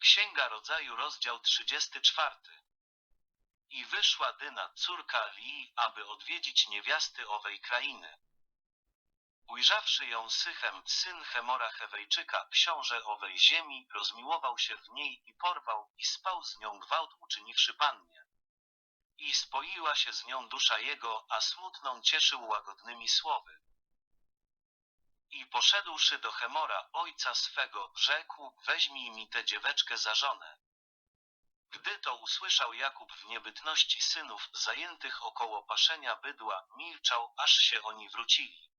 Księga Rodzaju, rozdział 34. I wyszła Dyna, córka Lii, aby odwiedzić niewiasty owej krainy. Ujrzawszy ją Sychem, syn Chemora Hewejczyka, książę owej ziemi, rozmiłował się w niej i porwał, i spał z nią gwałt uczyniwszy pannie. I spoiła się z nią dusza jego, a smutną cieszył łagodnymi słowy. I poszedłszy do Chemora, ojca swego, rzekł, weźmij mi tę dzieweczkę za żonę. Gdy to usłyszał Jakub w niebytności synów, zajętych około paszenia bydła, milczał, aż się oni wrócili.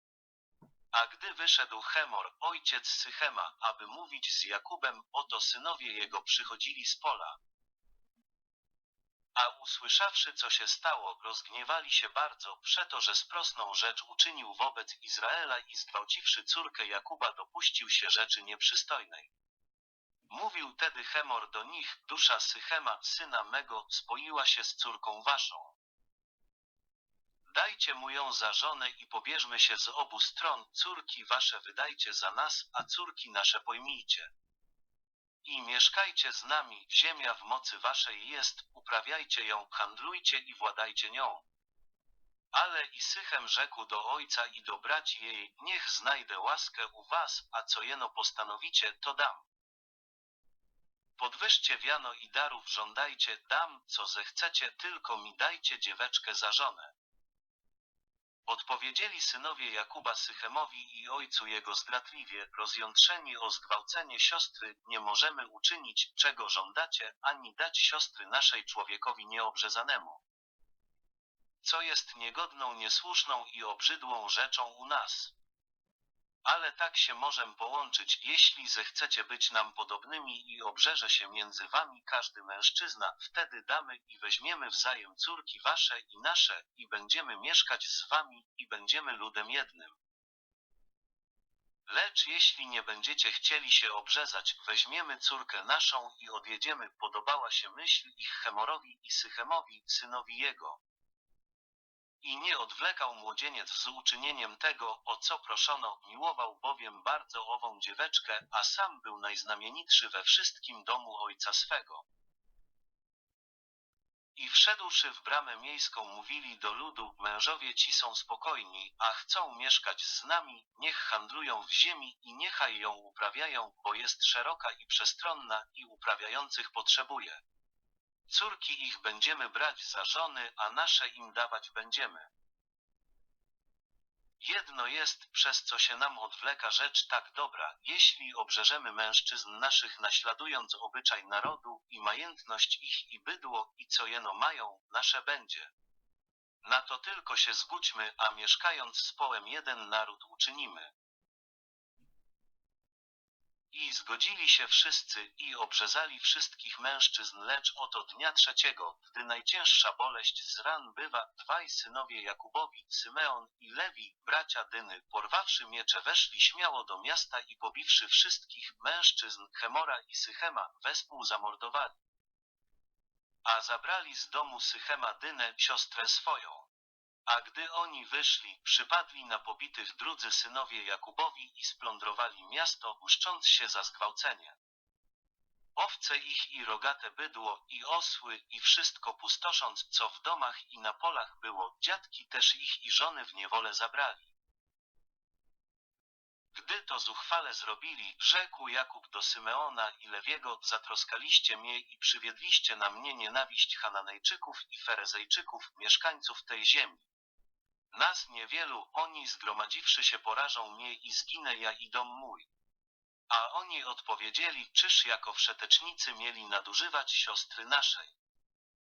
A gdy wyszedł Chemor, ojciec Sychema, aby mówić z Jakubem, oto synowie jego przychodzili z pola. A usłyszawszy, co się stało, rozgniewali się bardzo, przeto, że sprosną rzecz uczynił wobec Izraela i zgwałciwszy córkę Jakuba dopuścił się rzeczy nieprzystojnej. Mówił tedy Chemor do nich, dusza Sychema, syna mego, spoiła się z córką waszą. Dajcie mu ją za żonę i pobierzmy się z obu stron, córki wasze wydajcie za nas, a córki nasze pojmijcie. I mieszkajcie z nami, ziemia w mocy waszej jest, uprawiajcie ją, handlujcie i władajcie nią. Ale i Sychem rzekł do ojca i do braci jej, niech znajdę łaskę u was, a co jeno postanowicie, to dam. Podwyżcie wiano i darów żądajcie, dam, co zechcecie, tylko mi dajcie dzieweczkę za żonę. Odpowiedzieli synowie Jakuba Sychemowi i ojcu jego zdradliwie, rozjątrzeni o zgwałcenie siostry, nie możemy uczynić, czego żądacie, ani dać siostry naszej człowiekowi nieobrzezanemu. Co jest niegodną, niesłuszną i obrzydłą rzeczą u nas. Ale tak się możem połączyć, jeśli zechcecie być nam podobnymi i obrzeże się między wami każdy mężczyzna, wtedy damy i weźmiemy wzajem córki wasze i nasze, i będziemy mieszkać z wami, i będziemy ludem jednym. Lecz jeśli nie będziecie chcieli się obrzezać, weźmiemy córkę naszą i odjedziemy, podobała się myśl ich Chemorowi i Sychemowi, synowi jego. I nie odwlekał młodzieniec z uczynieniem tego, o co proszono, miłował bowiem bardzo ową dzieweczkę, a sam był najznamienitszy we wszystkim domu ojca swego. I wszedłszy w bramę miejską mówili do ludu, mężowie ci są spokojni, a chcą mieszkać z nami, niech handlują w ziemi i niechaj ją uprawiają, bo jest szeroka i przestronna i uprawiających potrzebuje. Córki ich będziemy brać za żony, a nasze im dawać będziemy. Jedno jest, przez co się nam odwleka rzecz tak dobra, jeśli obrzeżemy mężczyzn naszych naśladując obyczaj narodu i majętność ich i bydło i co jeno mają, nasze będzie. Na to tylko się zgódźmy, a mieszkając z połem jeden naród uczynimy. I zgodzili się wszyscy i obrzezali wszystkich mężczyzn, lecz oto dnia trzeciego, gdy najcięższa boleść z ran bywa, dwaj synowie Jakubowi, Symeon i Lewi, bracia Dyny, porwawszy miecze weszli śmiało do miasta i pobiwszy wszystkich mężczyzn Chemora i Sychema, wespół zamordowali. A zabrali z domu Sychema Dynę, siostrę swoją. A gdy oni wyszli, przypadli na pobitych drudzy synowie Jakubowi i splądrowali miasto, mszcząc się za zgwałcenie. Owce ich i rogate bydło, i osły, i wszystko pustosząc, co w domach i na polach było, dziadki też ich i żony w niewolę zabrali. Gdy to zuchwale zrobili, rzekł Jakub do Symeona i Lewiego, zatroskaliście mnie i przywiedliście na mnie nienawiść Hananejczyków i Ferezejczyków, mieszkańców tej ziemi. Nas niewielu, oni zgromadziwszy się porażą mnie i zginę ja i dom mój. A oni odpowiedzieli, czyż jako wszetecznicy mieli nadużywać siostry naszej.